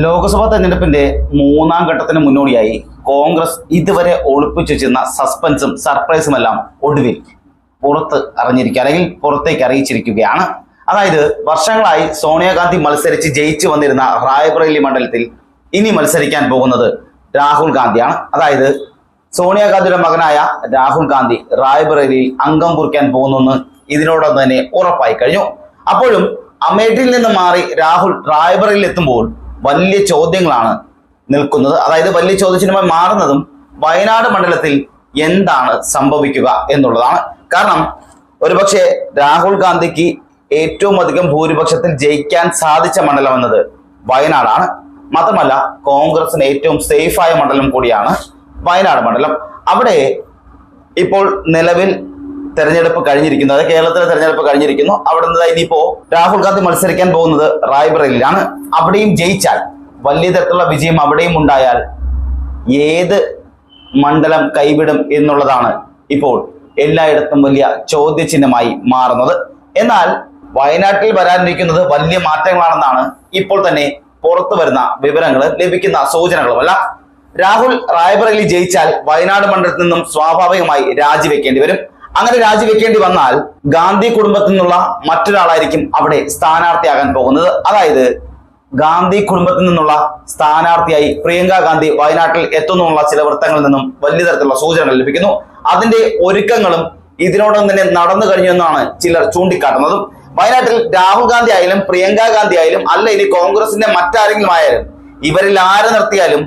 ലോക്സഭാ തെരഞ്ഞെടുപ്പിന്റെ മൂന്നാം ഘട്ടത്തിന് മുന്നോടിയായി കോൺഗ്രസ് ഇതുവരെ ഒളിപ്പിച്ചു വെച്ചിരുന്ന സസ്പെൻസും സർപ്രൈസും എല്ലാം ഒടുവിൽ പുറത്ത് അറിഞ്ഞിരിക്കുക അല്ലെങ്കിൽ പുറത്തേക്ക് അറിയിച്ചിരിക്കുകയാണ്. അതായത് വർഷങ്ങളായി സോണിയാഗാന്ധി മത്സരിച്ച് ജയിച്ചു വന്നിരുന്ന റായ്ബറേലി മണ്ഡലത്തിൽ ഇനി മത്സരിക്കാൻ പോകുന്നത് രാഹുൽ ഗാന്ധിയാണ്. അതായത് സോണിയാഗാന്ധിയുടെ മകനായ രാഹുൽ ഗാന്ധി റായ്ബറേലിയിൽ അംഗം കുറിക്കാൻ പോകുന്നെന്ന് ഇതിനോടൊപ്പം തന്നെ ഉറപ്പായി കഴിഞ്ഞു. അപ്പോഴും അമേഠിയിൽ നിന്ന് മാറി രാഹുൽ റായ്ബറേലിയിൽ എത്തുമ്പോൾ വലിയ ചോദ്യങ്ങളാണ് നിൽക്കുന്നത്. അതായത് വലിയ ചോദ്യചിഹ്നമായി മാറുന്നതും വയനാട് മണ്ഡലത്തിൽ എന്താണ് സംഭവിക്കുക എന്നുള്ളതാണ്. കാരണം ഒരുപക്ഷെ രാഹുൽ ഗാന്ധിക്ക് ഏറ്റവും അധികം ഭൂരിപക്ഷത്തിൽ ജയിക്കാൻ സാധിച്ച മണ്ഡലം എന്നത് വയനാടാണ്. മാത്രമല്ല കോൺഗ്രസിന് ഏറ്റവും സേഫായ മണ്ഡലം കൂടിയാണ് വയനാട് മണ്ഡലം. അവിടെ ഇപ്പോൾ നിലവിൽ തെരഞ്ഞെടുപ്പ് കഴിഞ്ഞിരിക്കുന്നു. അതായത് കേരളത്തിലെ തെരഞ്ഞെടുപ്പ് കഴിഞ്ഞിരിക്കുന്നു. അവിടെ നിന്ന് ഇനിയിപ്പോ രാഹുൽ ഗാന്ധി മത്സരിക്കാൻ പോകുന്നത് റായ്ബറയിലാണ് അവിടെയും ജയിച്ചാൽ വലിയ തരത്തിലുള്ള വിജയം അവിടെയും ഉണ്ടായാൽ ഏത് മണ്ഡലം കൈവിടും എന്നുള്ളതാണ് ഇപ്പോൾ എല്ലായിടത്തും വലിയ ചോദ്യചിഹ്നമായി മാറുന്നത്. എന്നാൽ വയനാട്ടിൽ വരാനിരിക്കുന്നത് വലിയ മാറ്റങ്ങളാണെന്നാണ് ഇപ്പോൾ തന്നെ പുറത്തു വരുന്ന വിവരങ്ങൾ ലഭിക്കുന്ന സൂചനകളുമല്ല രാഹുൽ റായ്ബറേലി ജയിച്ചാൽ വയനാട് മണ്ഡലത്തിൽ നിന്നും സ്വാഭാവികമായി രാജിവെക്കേണ്ടി വരും. അങ്ങനെ രാജിവെക്കേണ്ടി വന്നാൽ ഗാന്ധി കുടുംബത്തിൽ നിന്നുള്ള മറ്റൊരാളായിരിക്കും അവിടെ സ്ഥാനാർത്ഥിയാകാൻ പോകുന്നത്. അതായത് ഗാന്ധി കുടുംബത്തിൽ നിന്നുള്ള സ്ഥാനാർത്ഥിയായി പ്രിയങ്ക ഗാന്ധി വയനാട്ടിൽ എത്തുന്നുള്ള ചില വൃത്തങ്ങളിൽ നിന്നും വലിയ തരത്തിലുള്ള സൂചനകൾ ലഭിക്കുന്നു. അതിന്റെ ഒരുക്കങ്ങളും ഇതിനോടൊപ്പം തന്നെ നടന്നു കഴിഞ്ഞു എന്നാണ് ചിലർ ചൂണ്ടിക്കാട്ടുന്നതും. വയനാട്ടിൽ രാഹുൽ ഗാന്ധി ആയാലും പ്രിയങ്ക ഗാന്ധി ആയാലും അല്ല ഇനി കോൺഗ്രസിന്റെ മറ്റാരെങ്കിലും ആയാലും ഇവരിൽ ആരെ നിർത്തിയാലും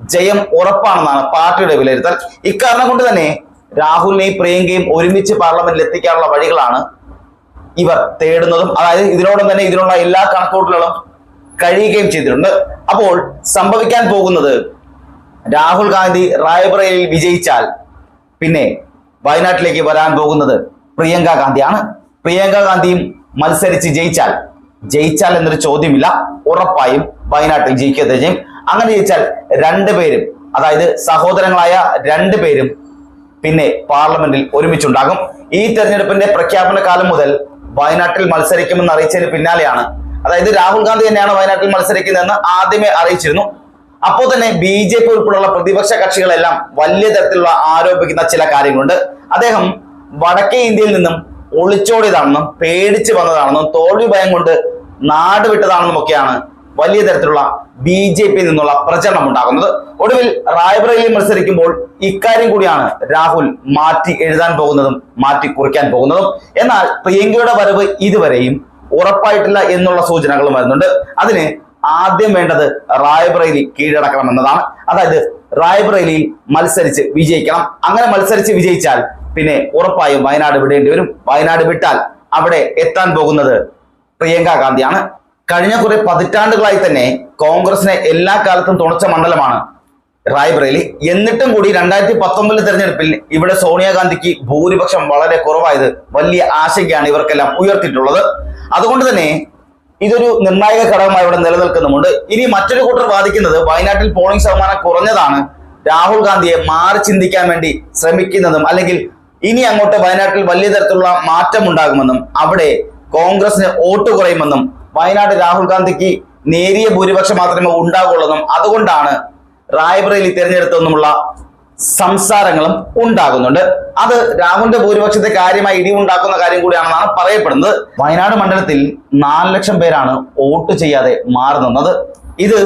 ജയം ഉറപ്പാണെന്നാണ് പാർട്ടിയുടെ വിലയിരുത്തൽ. ഇക്കാരണം കൊണ്ട് തന്നെ രാഹുലിനെയും പ്രിയങ്കയും ഒരുമിച്ച് പാർലമെന്റിൽ എത്തിക്കാനുള്ള വഴികളാണ് ഇവർ തേടുന്നതും. അതായത് ഇതിനോടൊപ്പം തന്നെ ഇതിനുള്ള എല്ലാ കണക്കൂട്ടലുകളും കഴിയുകയും ചെയ്തിട്ടുണ്ട്. അപ്പോൾ സംഭവിക്കാൻ പോകുന്നത് രാഹുൽ ഗാന്ധി റായ്ബറയിൽ വിജയിച്ചാൽ പിന്നെ വയനാട്ടിലേക്ക് വരാൻ പോകുന്നത് പ്രിയങ്ക ഗാന്ധിയാണ്. പ്രിയങ്ക ഗാന്ധിയും മത്സരിച്ച് ജയിച്ചാൽ ജയിച്ചാൽ എന്നൊരു ചോദ്യമില്ല. ഉറപ്പായും വയനാട്ടിൽ ജയിക്കുക ചെയ്യും അങ്ങനെ ജയിച്ചാൽ രണ്ടുപേരും അതായത് സഹോദരങ്ങളായ രണ്ടുപേരും പിന്നെ പാർലമെന്റിൽ ഒരുമിച്ചുണ്ടാകും. ഈ തെരഞ്ഞെടുപ്പിന്റെ പ്രഖ്യാപന കാലം മുതൽ വയനാട്ടിൽ മത്സരിക്കുമെന്ന് അറിയിച്ചതിന് പിന്നാലെയാണ്. അതായത് രാഹുൽ ഗാന്ധി തന്നെയാണ് വയനാട്ടിൽ മത്സരിക്കുന്നതെന്ന് ആദ്യമേ അറിയിച്ചിരുന്നു. അപ്പോൾ തന്നെ ബി ജെ പി ഉൾപ്പെടെയുള്ള പ്രതിപക്ഷ കക്ഷികളെല്ലാം വലിയ തരത്തിലുള്ള ആരോപിക്കുന്ന ചില കാര്യങ്ങളുണ്ട്. അദ്ദേഹം വടക്കേ ഇന്ത്യയിൽ നിന്നും ഒളിച്ചോടിയതാണെന്നും പേടിച്ച് വന്നതാണെന്നും തോൽവി ഭയം കൊണ്ട് നാട് വിട്ടതാണെന്നും ഒക്കെയാണ് വലിയ തരത്തിലുള്ള ബി ജെ പി നിന്നുള്ള പ്രചരണം ഉണ്ടാകുന്നത്. ഒടുവിൽ റായ്ബറേലി മത്സരിക്കുമ്പോൾ ഇക്കാര്യം കൂടിയാണ് രാഹുൽ മാറ്റി എഴുതാൻ പോകുന്നതും മാറ്റി കുറിക്കാൻ പോകുന്നതും. എന്നാൽ പ്രിയങ്കയുടെ വരവ് ഇതുവരെയും ഉറപ്പായിട്ടില്ല എന്നുള്ള സൂചനകളും വരുന്നുണ്ട്. അതിന് ആദ്യം വേണ്ടത് റായ്ബറേലി കീഴടക്കണം എന്നതാണ് അതായത് റായ്ബറേലിയിൽ മത്സരിച്ച് വിജയിക്കണം. അങ്ങനെ മത്സരിച്ച് വിജയിച്ചാൽ പിന്നെ ഉറപ്പായും വയനാട് വിടേണ്ടി വരും. വയനാട് വിട്ടാൽ അവിടെ എത്താൻ പോകുന്നത് പ്രിയങ്ക ഗാന്ധിയാണ്. കഴിഞ്ഞ കുറെ പതിറ്റാണ്ടുകളായി തന്നെ കോൺഗ്രസിനെ എല്ലാ കാലത്തും തുണച്ച മണ്ഡലമാണ് റായ്ബറേലി. എന്നിട്ടും കൂടി രണ്ടായിരത്തി പത്തൊമ്പതിലെ തെരഞ്ഞെടുപ്പിൽ ഇവിടെ സോണിയാഗാന്ധിക്ക് ഭൂരിപക്ഷം വളരെ കുറവായത് വലിയ ആശങ്കയാണ് ഇവർക്കെല്ലാം ഉയർത്തിയിട്ടുള്ളത്. അതുകൊണ്ട് തന്നെ ഇതൊരു നിർണായക ഘടകമായി ഇവിടെ നിലനിൽക്കുന്നുമുണ്ട്. ഇനി മറ്റൊരു കൂട്ടർ വാദിക്കുന്നത് വയനാട്ടിൽ പോളിംഗ് ശതമാനം കുറഞ്ഞതാണ്. രാഹുൽ ഗാന്ധിയെ മാറി ചിന്തിക്കാൻ വേണ്ടി ശ്രമിക്കുന്നതും അല്ലെങ്കിൽ ഇനി അങ്ങോട്ട് വയനാട്ടിൽ വലിയ തരത്തിലുള്ള മാറ്റം ഉണ്ടാകുമെന്നും അവിടെ കോൺഗ്രസിന് വോട്ട് കുറയുമെന്നും വയനാട് രാഹുൽ ഗാന്ധിക്ക് നേരിയ ഭൂരിപക്ഷം മാത്രമേ ഉണ്ടാകുള്ളൂ അതുകൊണ്ടാണ് റായ്ബറേലി തിരഞ്ഞെടുത്തെന്നുമുള്ള സംസാരങ്ങളും ഉണ്ടാകുന്നുണ്ട്. അത് രാഹുലിന്റെ ഭൂരിപക്ഷത്തെ കാര്യമായി ഇടിവുണ്ടാക്കുന്ന കാര്യം കൂടിയാണെന്നാണ് പറയപ്പെടുന്നത്. വയനാട് മണ്ഡലത്തിൽ നാല് ലക്ഷം പേരാണ് വോട്ട് ചെയ്യാതെ മാറി നിന്നത്. ഇത്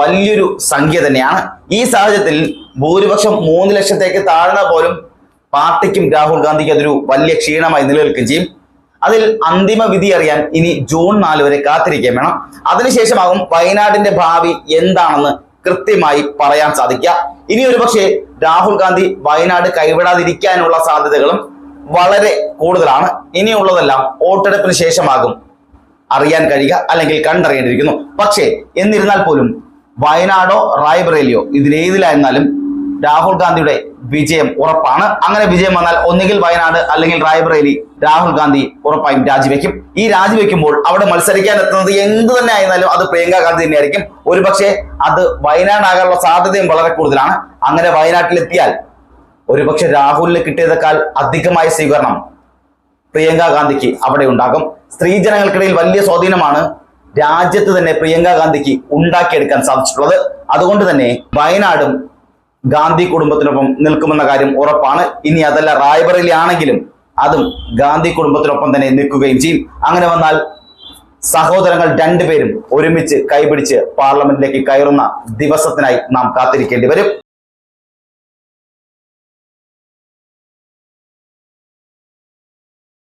വലിയൊരു സംഖ്യ തന്നെയാണ്. ഈ സാഹചര്യത്തിൽ ഭൂരിപക്ഷം മൂന്ന് ലക്ഷത്തേക്ക് താഴ്ന്ന പോലും പാർട്ടിക്കും രാഹുൽ ഗാന്ധിക്ക് അതൊരു വലിയ ക്ഷീണമായി നിലനിൽക്കുകയും ചെയ്യും. അതിൽ അന്തിമ വിധി അറിയാൻ ഇനി ജൂൺ നാല് വരെ കാത്തിരിക്കാൻ വേണം. അതിനുശേഷമാകും വയനാടിന്റെ ഭാവി എന്താണെന്ന് കൃത്യമായി പറയാൻ സാധിക്കുക. ഇനി ഒരു പക്ഷേ രാഹുൽ ഗാന്ധി വയനാട് കൈവിടാതിരിക്കാനുള്ള സാധ്യതകളും വളരെ കൂടുതലാണ്. ഇനിയുള്ളതെല്ലാം വോട്ടെടുപ്പിന് ശേഷമാകും അറിയാൻ കഴിയുക അല്ലെങ്കിൽ കണ്ടറിയേണ്ടിയിരിക്കുന്നു. പക്ഷേ എന്നിരുന്നാൽ പോലും വയനാടോ റായ്ബറേലിയോ ഇതിലേതിലായിരുന്നാലും രാഹുൽ ഗാന്ധിയുടെ വിജയം ഉറപ്പാണ്. അങ്ങനെ വിജയം വന്നാൽ ഒന്നുകിൽ വയനാട് അല്ലെങ്കിൽ റായ്ബറേലി രാഹുൽ ഗാന്ധി ഉറപ്പായും രാജിവെക്കും. ഈ രാജിവെക്കുമ്പോൾ അവിടെ മത്സരിക്കാൻ എത്തുന്നത് എന്ത് തന്നെ ആയിരുന്നാലും അത് പ്രിയങ്ക ഗാന്ധി തന്നെയായിരിക്കും. ഒരുപക്ഷെ അത് വയനാടാകാനുള്ള സാധ്യതയും വളരെ കൂടുതലാണ്. അങ്ങനെ വയനാട്ടിലെത്തിയാൽ ഒരുപക്ഷെ രാഹുലിന് കിട്ടിയതേക്കാൾ അധികമായ സ്വീകരണം പ്രിയങ്ക ഗാന്ധിക്ക് അവിടെ ഉണ്ടാകും. സ്ത്രീജനങ്ങൾക്കിടയിൽ വലിയ സ്വാധീനമാണ് രാജ്യത്ത് തന്നെ പ്രിയങ്ക ഗാന്ധിക്ക് ഉണ്ടാക്കിയെടുക്കാൻ സാധിച്ചിട്ടുള്ളത്. അതുകൊണ്ട് തന്നെ വയനാടും ഗാന്ധി കുടുംബത്തിനൊപ്പം നിൽക്കുമെന്ന കാര്യം ഉറപ്പാണ്. ഇനി അതല്ല റായ്ബറേലി ആണെങ്കിലും അതും ഗാന്ധി കുടുംബത്തിനൊപ്പം തന്നെ നിൽക്കുകയും ചെയ്യും. അങ്ങനെ വന്നാൽ സഹോദരങ്ങൾ രണ്ടുപേരും ഒരുമിച്ച് കൈപിടിച്ച് പാർലമെന്റിലേക്ക് കയറുന്ന ദിവസത്തിനായി നാം കാത്തിരിക്കേണ്ടി വരും.